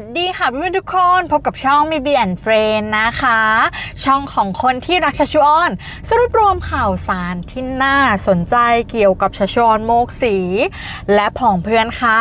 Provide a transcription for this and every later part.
สดีค่ะเพื่อนๆทุกคนพบกับช่องมีเบียนเฟรนนะคะ ช่องของคนที่รักชาชวอนสรุปรวมข่าวสารที่น่าสนใจเกี่ยวกับชาชวอนโมกสี และผองเพื่อนค่ะ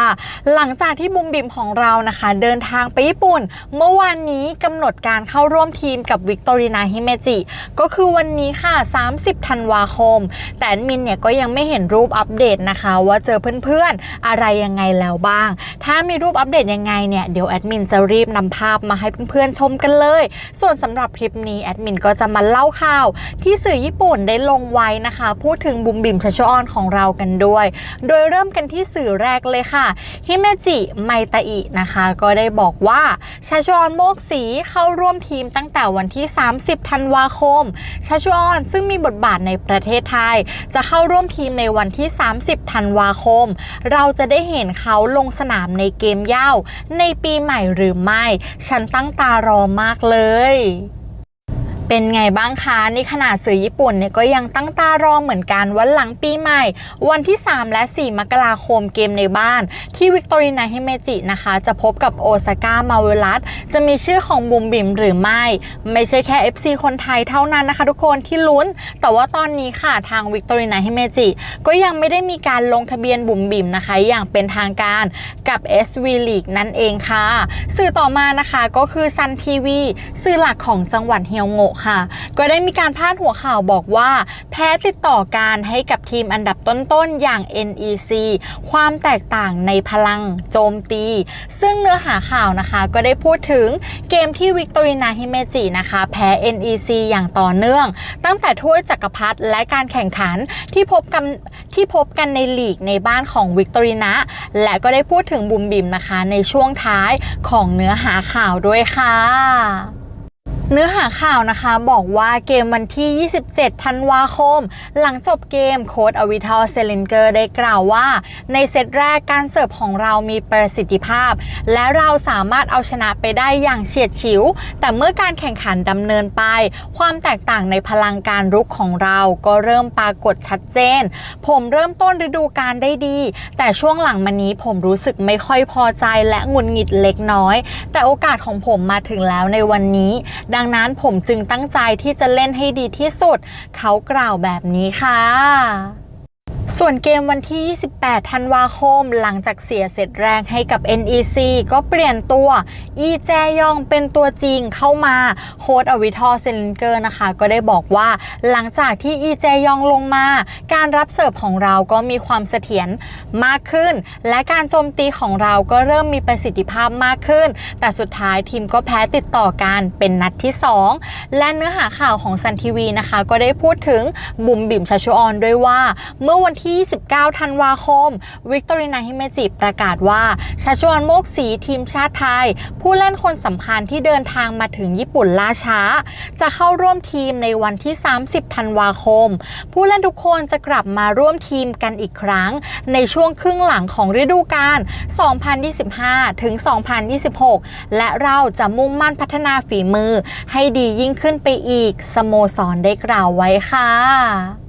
หลังจากที่บุมบิมของเรานะคะ เดินทางไปญี่ปุ่น เมื่อวานนี้กำหนดการเข้าร่วมทีมกับวิกตอรีนาฮิเมจิก็คือวันนี้ค่ะ 30 ธันวาคม แต่มินเนี่ยก็ยังไม่เห็นรูปอัปเดตนะคะ ว่าเจอเพื่อนๆอะไรยังไงแล้วบ้าง ถ้ามีรูปอัปเดตยังไงเนี่ยเดี๋ยวแอดมินจะรีบนำภาพมาให้เพื่อนๆชมกันเลย ส่วนสำหรับคลิปนี้แอดมินก็จะมาเล่าข่าว ที่สื่อญี่ปุ่นได้ลงไว้นะคะ พูดถึงบุมบิมชาชออนของเรากันด้วย โดยเริ่มกันที่สื่อแรกเลยค่ะฮิเมจิไมตาอินะคะ ก็ได้บอกว่าชาชออนโมกสีเข้าร่วมทีมตั้งแต่วันที่ 30 ธันวาคม ชาชออนซึ่งมีบทบาทในประเทศไทย จะเข้าร่วมทีมในวันที่ 30 ธันวาคม เราจะได้เห็นเขาลงสนามในเกมเย้าในปีใหม่หรือไม่ ฉันตั้งตารอมากเลย เป็นไงบ้างคะนี่ขนาดสื่อญี่ปุ่นเนี่ยก็ยังตั้งตารอเหมือนกันว่าหลังปีใหม่ วันที่ 3 และ 4 มกราคมเกมในบ้าน ที่วิกตอรีนาฮิเมจินะคะ จะพบกับโอซาก้ามาเวลัสจะมีชื่อของบุมบิมหรือไม่ ไม่ใช่แค่ FC คนไทยเท่านั้นนะคะ ทุกคนที่ลุ้น แต่ว่าตอนนี้ค่ะทางวิกตอรีนาฮิเมจิก็ยังไม่ได้มีการลงทะเบียนบุมบิมนะคะ อย่างเป็นทางการกับ SV League นั่นเองค่ะ สื่อต่อมานะคะก็คือซันทีวีสื่อหลักของจังหวัดเฮียวโงะค่ะ ก็ได้มีการพาดหัวข่าวบอกว่า แพ้ติดต่อการให้กับทีมอันดับต้นๆ อย่าง NEC ความแตกต่างในพลังโจมตี ซึ่งเนื้อหาข่าวนะคะ ก็ได้พูดถึงเกมที่วิกตอรีนาฮิเมจินะคะ แพ้ NEC อย่างต่อเนื่อง ตั้งแต่ถ้วยจักรพรรดิและการแข่งขันที่พบกันที่พบกันในลีกในบ้านของวิกตอรีนาและก็ได้พูดถึงบุมบิมนะคะในช่วงท้ายของเนื้อหาข่าวด้วยค่ะ เนื้อหาข่าวนะคะบอกว่าเกมวันที่ 27 ธันวาคม หลังจบเกมโค้ดอวิทอลเซลินเกอร์ได้กล่าวว่า ในเซตแรกการเสิร์ฟของเรามีประสิทธิภาพ และเราสามารถเอาชนะไปได้อย่างเฉียดฉิว แต่เมื่อการแข่งขันดำเนินไป ความแตกต่างในพลังการรุกของเราก็เริ่มปรากฏชัดเจน ผมเริ่มต้นฤดูกาลได้ดี แต่ช่วงหลังมานี้ผมรู้สึกไม่ค่อยพอใจและหงุดหงิดเล็กน้อย แต่โอกาสของผมมาถึงแล้วในวันนี้ดังนั้นผมจึงตั้งใจที่จะเล่นให้ดีที่สุด เขากล่าวแบบนี้ค่ะ ส่วนเกมวันที่ 28 ธันวาคม หลังจากเสียเสร็จแรงให้กับ NEC ก็เปลี่ยนตัวอีแจยองเป็นตัวจริงเข้ามาโค้ดอวิทอเซนเกอร์นะคะ ก็ได้บอกว่าหลังจากที่อีแจยองลงมา การรับเสิร์ฟของเราก็มีความเสถียรมากขึ้น และการโจมตีของเราก็เริ่มมีประสิทธิภาพมากขึ้น แต่สุดท้ายทีมก็แพ้ติดต่อกันเป็นนัดที่ 2 และเนื้อหาข่าวของซันทีวีนะคะ ก็ได้พูดถึงบุมบิมชาชูออนด้วยว่าเมื่อวันที่29ธันวาคม วิกตอรีนาฮิเมจิประกาศว่าชาชวนโมกสีทีมชาติไทย ผู้เล่นคนสำคัญที่เดินทางมาถึงญี่ปุ่นล่าช้า จะเข้าร่วมทีมในวันที่ 30 ธันวาคม ผู้เล่นทุกคนจะกลับมาร่วมทีมกันอีกครั้ง ในช่วงครึ่งหลังของฤดูกาล 2025 ถึง 2026 และเราจะมุ่งมั่นพัฒนาฝีมือ ให้ดียิ่งขึ้นไปอีก สโมสรได้กล่าวไว้ค่ะ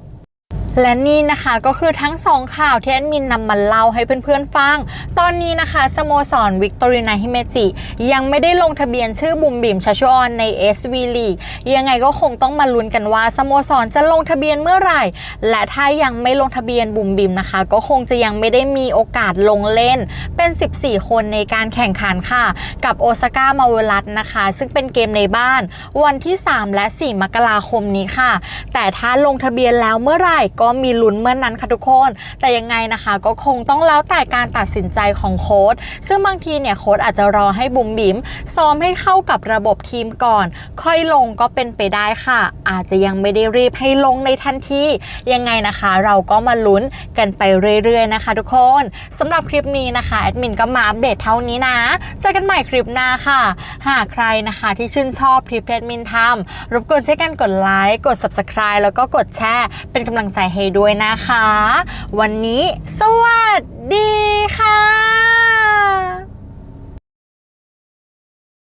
และนี่นะคะก็คือทั้งสองข่าวที่แอดมินนำมาเล่าให้เพื่อนๆฟัง ตอนนี้นะคะสโมสรวิกตอรีนาฮิเมจิ ยังไม่ได้ลงทะเบียนชื่อบุมบิมชาชออนใน SV League ยังไงก็คงต้องมาลุ้นกันว่าสโมสรจะลงทะเบียนเมื่อไหร่ และถ้ายังไม่ลงทะเบียนบุมบิมนะคะ ก็คงจะยังไม่ได้มีโอกาสลงเล่นเป็น 14 คนในการแข่งขันค่ะ กับโอซาก้ามาเวลัสนะคะ ซึ่งเป็นเกมในบ้าน วันที่ 3 และ 4 มกราคมนี้ค่ะ แต่ถ้าลงทะเบียนแล้วเมื่อไหร่ก็็มีลุ้นเมื่อนนั้นค่ะทุกคน แต่ยังไงนะคะ ก็คงต้องแล้วแต่การตัดสินใจของโค้ดซึ่งบางทีเนี่ยโค้ดอาจจะรอให้บุ๋มบิ๋มซ้อมให้เข้ากับระบบทีมก่อน ค่อยลงก็เป็นไปได้ค่ะ อาจจะยังไม่ได้รีบให้ลงในทันทียังไงนะคะ เราก็มาลุ้นกันไปเรื่อยๆนะคะ ทุกคนสำหรับคลิปนี้นะคะแอดมินก็มาอัปเดตเท่านี้นะเจอกันใหม่คลิปหน้าค่ะ หากใครนะคะที่ชื่นชอบคลิปแอดมินทำรบกวนช่วยกันกดไลค์กด subscribe แล้วก็กดแชร์เป็นกำลังใจให้ด้วยนะคะ วันนี้สวัสดีค่ะ